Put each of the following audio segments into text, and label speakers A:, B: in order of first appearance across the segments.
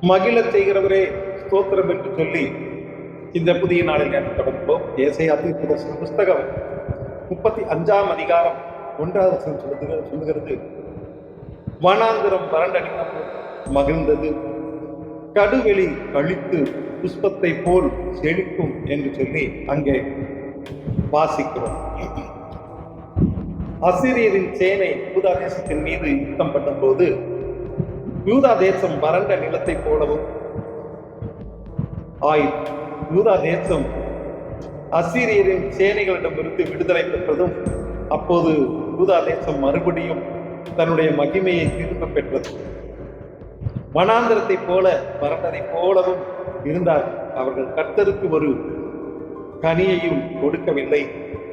A: மகிழச் செய்கிறவரே ஸ்தோத்திரம் என்று சொல்லி இந்த புதிய நாளில் நாம் தொடங்குவோம். ஏசையா தீர்க்கதரிசன புஸ்தகம் முப்பத்தி அஞ்சாம் அதிகாரம் ஒன்றாவது வசனம் சொல்லுகிறது சொல்லுகிறது. வனாந்திரம் வறண்டடினம் மகிழ்ந்தது. கடுவெளி கழித்து புஷ்பத்தை போல் செழிக்கும் என்று சொல்லி அங்கே வாசிக்கிறோம். அசிரியரின் சேனை யூதா தேசத்தின் மீது யுத்தம் பண்ணும்போது யூதா தேசம் வறண்ட நிலத்தைப் போலவும் ஆயிற்று. யூதா தேசம் அசீரியரின் சேனைகளிடமிருந்து விடுதலை பெற்றதும் அப்போது யூதா தேசம் மறுபடியும் தன்னுடைய மகிமையை திரும்ப பெற்றது. வனாந்திரத்தைப் போல வறண்டதைப் போலவும் இருந்தார். அவர்கள் கர்த்தருக்கு ஒரு கனியையும் கொடுக்கவில்லை.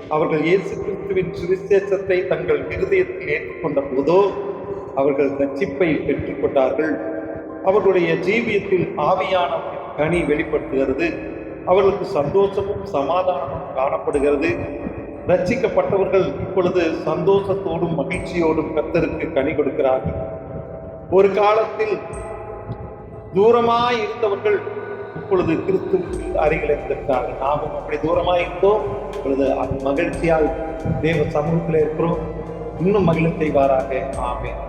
A: அவர்கள் இயேசு கிறிஸ்துவின் சுவிசேஷத்தை தங்கள் இருதயத்தில் ஏற்றுக்கொண்ட போதோ அவர்கள் ரட்சிப்பை பெற்றுக்கொண்டார்கள். அவர்களுடைய ஜீவியத்தில் ஆவியான கனி வெளிப்படுத்துகிறது. அவர்களுக்கு சந்தோஷமும் சமாதானமும் காணப்படுகிறது. ரட்சிக்கப்பட்டவர்கள் இப்பொழுது சந்தோஷத்தோடும் மகிழ்ச்சியோடும் கத்தருக்கு கனி கொடுக்கிறார்கள். ஒரு காலத்தில் தூரமாய் இருந்தவர்கள் இப்பொழுது கிறிஸ்துவுக்கு அருகில் இருந்திருக்கிறார்கள். நாமும் அப்படி தூரமாக இருந்தோம். இப்பொழுது மகிழ்ச்சியால் தேவ சமூகத்தில் இருக்கிறோம். இன்னும் மகிழ செய்வாராக ஆமேன்.